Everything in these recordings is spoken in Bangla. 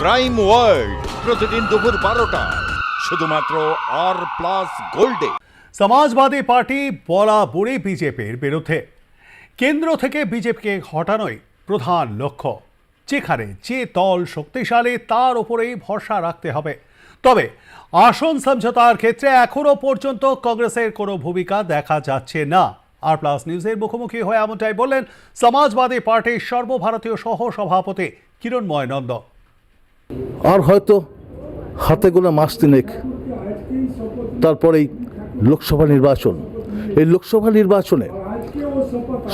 ক্রাইম ওয়ার্ল্ড প্রতিদিন দুপুর বারোটা। শুধুমাত্র আর প্লাস গোল্ডে সমাজবাদী পার্টি বরাবরই বিজেপির বিরুদ্ধে। কেন্দ্র থেকে বিজেপিকে হটানোই প্রধান লক্ষ্য। যেখানে যে দল শক্তিশালী, তার উপরেই ভরসা রাখতে হবে। তবে আসন সমঝোতার ক্ষেত্রে এখনও পর্যন্ত কংগ্রেসের কোনো ভূমিকা দেখা যাচ্ছে না। আর প্লাস নিউজের মুখোমুখি হয়ে এমনটাই বললেন সমাজবাদী পার্টির সর্বভারতীয় সহ সভাপতি কিরণময় নন্দ। আর হয়তো হাতে গোনা মাস তিনেক তারপরেই লোকসভা নির্বাচন। এই লোকসভা নির্বাচনে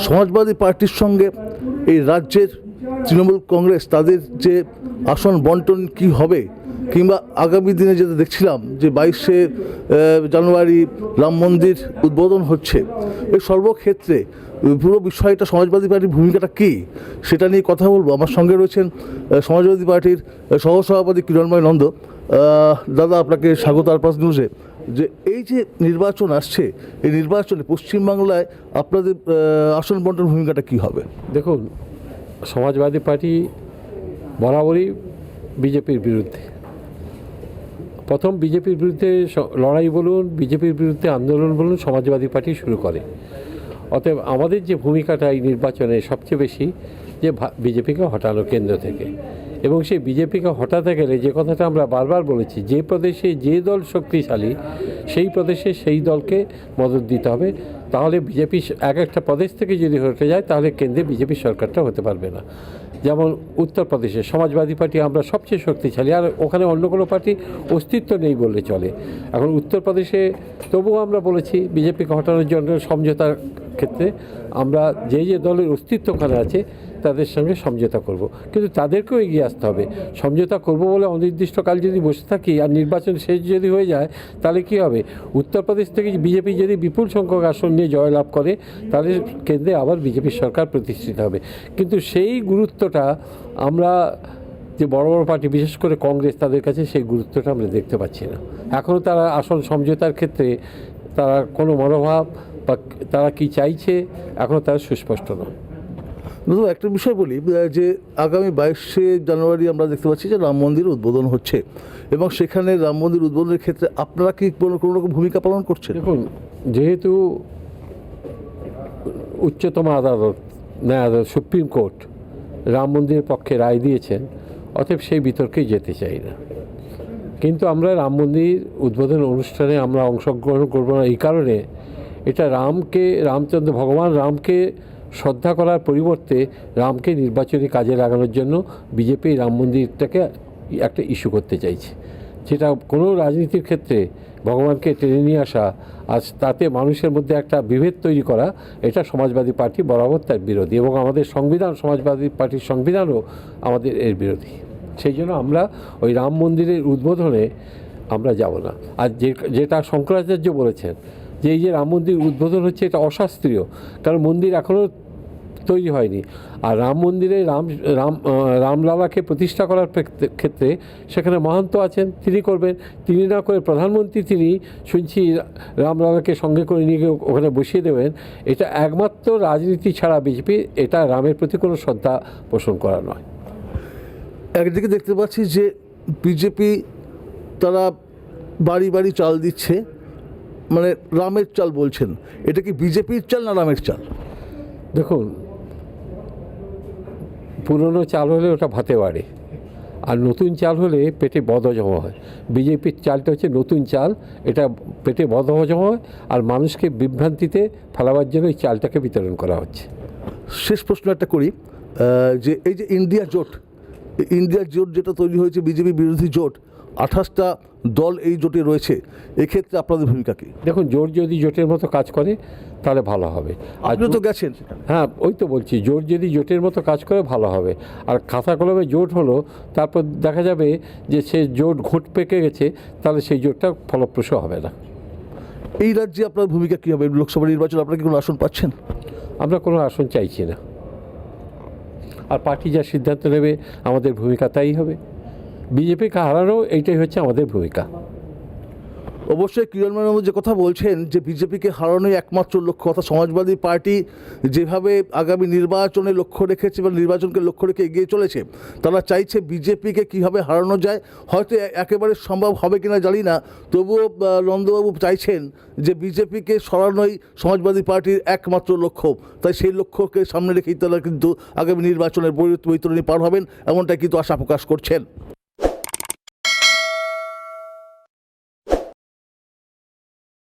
সমাজবাদী পার্টির সঙ্গে এই রাজ্যের তৃণমূল কংগ্রেস, তাদের যে আসন বন্টন কি হবে কিংবা আগামী দিনে যেটা দেখছিলাম যে বাইশে জানুয়ারি রাম মন্দির উদ্বোধন হচ্ছে এই সর্বক্ষেত্রে পুরো বিষয়টা সমাজবাদী পার্টির ভূমিকাটা কী সেটা নিয়ে কথা বলব। আমার সঙ্গে রয়েছেন সমাজবাদী পার্টির সহসভাপতি কিরণময় নন্দ। দাদা, আপনাকে স্বাগত আর আরপাস নিউজে। যে এই যে নির্বাচন আসছে, এই নির্বাচনে পশ্চিমবাংলায় আপনাদের আসন বন্টন ভূমিকাটা কী হবে? দেখুন, সমাজবাদী পার্টি বরাবরই বিজেপির বিরুদ্ধে। প্রথম বিজেপির বিরুদ্ধে লড়াই বলুন, বিজেপির বিরুদ্ধে আন্দোলন বলুন, সমাজবাদী পার্টি শুরু করে। অতএব আমাদের যে ভূমিকাটা এই নির্বাচনে সবচেয়ে বেশি যে বিজেপিকে হটানো কেন্দ্র থেকে। এবং সেই বিজেপিকে হটাতে গেলে যে কথাটা আমরা বারবার বলেছি, যে প্রদেশে যে দল শক্তিশালী, সেই প্রদেশে সেই দলকে মদত দিতে হবে। তাহলে বিজেপি এক একটা প্রদেশ থেকে যদি হতে যায়, তাহলে কেন্দ্রে বিজেপি সরকারটা হতে পারবে না। যেমন উত্তরপ্রদেশে সমাজবাদী পার্টি আমরা সবচেয়ে শক্তিশালী, আর ওখানে অন্য কোনো পার্টি অস্তিত্ব নেই বলে চলে। এখন উত্তরপ্রদেশে তবুও আমরা বলেছি বিজেপিকে হটানোর জন্য সমঝোতার ক্ষেত্রে আমরা যে যে দলের অস্তিত্ব ওখানে আছে তাদের সঙ্গে সমঝোতা করব। কিন্তু তাদেরকেও এগিয়ে আসতে হবে। সমঝোতা করব বলে অনির্দিষ্টকাল যদি বসে থাকি আর নির্বাচন শেষ যদি হয়ে যায়, তাহলে কী হবে? উত্তরপ্রদেশ থেকে বিজেপি যদি বিপুল সংখ্যক আসন নিয়ে জয়লাভ করে তাহলে কেন্দ্রে আবার বিজেপির সরকার প্রতিষ্ঠিত হবে। কিন্তু সেই গুরুত্বটা আমরা যে বড় বড় পার্টি, বিশেষ করে কংগ্রেস, তাদের কাছে সেই গুরুত্বটা আমরা দেখতে পাচ্ছি না। এখনও তারা আসন সমঝোতার ক্ষেত্রে তারা কোনো মনোভাব বা তারা কি চাইছে? এখনও তারা সুস্পষ্ট নয়। দাদা একটা বিষয় বলি যে আগামী বাইশে জানুয়ারি আমরা দেখতে পাচ্ছি যে রাম মন্দির উদ্বোধন হচ্ছে এবং সেখানে রাম মন্দির উদ্বোধনের ক্ষেত্রে আপনারা কি কোনো কোনো রকম ভূমিকা পালন করছেন? দেখুন যেহেতু উচ্চতম আদালত ন্যায় সুপ্রিম কোর্ট রাম মন্দিরের পক্ষে রায় দিয়েছেন অতএব সেই বিতর্কে যেতে চাই না। কিন্তু আমরা রাম মন্দির উদ্বোধন অনুষ্ঠানে আমরা অংশগ্রহণ করব না এই কারণে এটা রামকে, রামচন্দ্র, ভগবান রামকে শ্রদ্ধা করার পরিবর্তে রামকে নির্বাচনী কাজে লাগানোর জন্য বিজেপি রাম মন্দিরটাকে একটা ইস্যু করতে চাইছে। যেটা কোনো রাজনীতির ক্ষেত্রে ভগবানকে টেনে নিয়ে আসা, আর তাতে মানুষের মধ্যে একটা বিভেদ তৈরি করা, এটা সমাজবাদী পার্টি বরাবর তার বিরোধী এবং আমাদের সংবিধান, সমাজবাদী পার্টির সংবিধানও আমাদের এর বিরোধী। সেই জন্য আমরা ওই রাম মন্দিরের উদ্বোধনে আমরা যাব না। আর যে, যেটা শঙ্করাচার্য বলেছেন যে এই যে রাম মন্দির উদ্বোধন হচ্ছে এটা অশাস্ত্রীয়, কারণ মন্দির এখনও তৈরি হয়নি। আর রাম মন্দিরে রাম রাম রামলালাকে প্রতিষ্ঠা করার ক্ষেত্রে সেখানে মহান্ত আছেন, তিনি করবেন। তিনি না করে প্রধানমন্ত্রী তিনি, শুনছি রামলালাকে সঙ্গে করে নিয়ে ওখানে বসিয়ে দেবেন। এটা একমাত্র রাজনীতি ছাড়া বিজেপি, এটা রামের প্রতি কোনো শ্রদ্ধা পোষণ করা নয়। একদিকে দেখতে পাচ্ছি যে বিজেপি তারা বাড়ি বাড়ি চাল দিচ্ছে মানে রামের চাল বলছেন। এটা কি বিজেপির চাল না রামের চাল? দেখুন পুরনো চাল হলে ওটা ভাতে বাড়ে আর নতুন চাল হলে পেটে বদহজম হয়। বিজেপির চালটা হচ্ছে নতুন চাল এটা পেটে বদহজম হয় আর মানুষকে বিভ্রান্তিতে ফেলাবার জন্য এই চালটাকে বিতরণ করা হচ্ছে। শেষ প্রশ্ন একটা করি যে এই যে ইন্ডিয়া জোট ইন্ডিয়া জোট যেটা তৈরি হয়েছে বিজেপি বিরোধী জোট আঠাশটা দল এই জোটে রয়েছে এক্ষেত্রে আপনাদের ভূমিকা কি? দেখুন জোর যদি জোটের মতো কাজ করে তাহলে ভালো হবে। আপনি তো গেছেন হ্যাঁ ওই তো বলছি জোট যদি জোটের মতো কাজ করে ভালো হবে। আর খাতা কলমে জোট হলো তারপর দেখা যাবে যে সে জোট ঘোট পেকে গেছে তাহলে সেই জোটটা ফলপ্রসূ হবে না। এই রাজ্যে আপনার ভূমিকা কী হবে? লোকসভা নির্বাচন আপনারা কি কোনো আসন পাচ্ছেন? আমরা কোনো আসন চাইছি না। আর পার্টি যা সিদ্ধান্ত নেবে আমাদের ভূমিকা তাই হবে। বিজেপিকে হারানো এইটাই হচ্ছে আমাদের ভূমিকা। অবশ্যই কিরণ যে কথা বলছেন যে বিজেপিকে হারানোই একমাত্র লক্ষ্য, অর্থাৎ সমাজবাদী পার্টি যেভাবে আগামী নির্বাচনে লক্ষ্য রেখেছে বা নির্বাচনকে লক্ষ্য রেখে এগিয়ে চলেছে, তারা চাইছে বিজেপিকে কীভাবে হারানো যায়, হয়তো একেবারে সম্ভব হবে কিনা জানি না, তবুও নন্দবাবু চাইছেন যে বিজেপিকে সরানোই সমাজবাদী পার্টির একমাত্র লক্ষ্য, তাই সেই লক্ষ্যকে সামনে রেখেই তারা কিন্তু আগামী নির্বাচনের বৈতরণী পার হবেন এমনটা কিন্তু আশা প্রকাশ করছেন।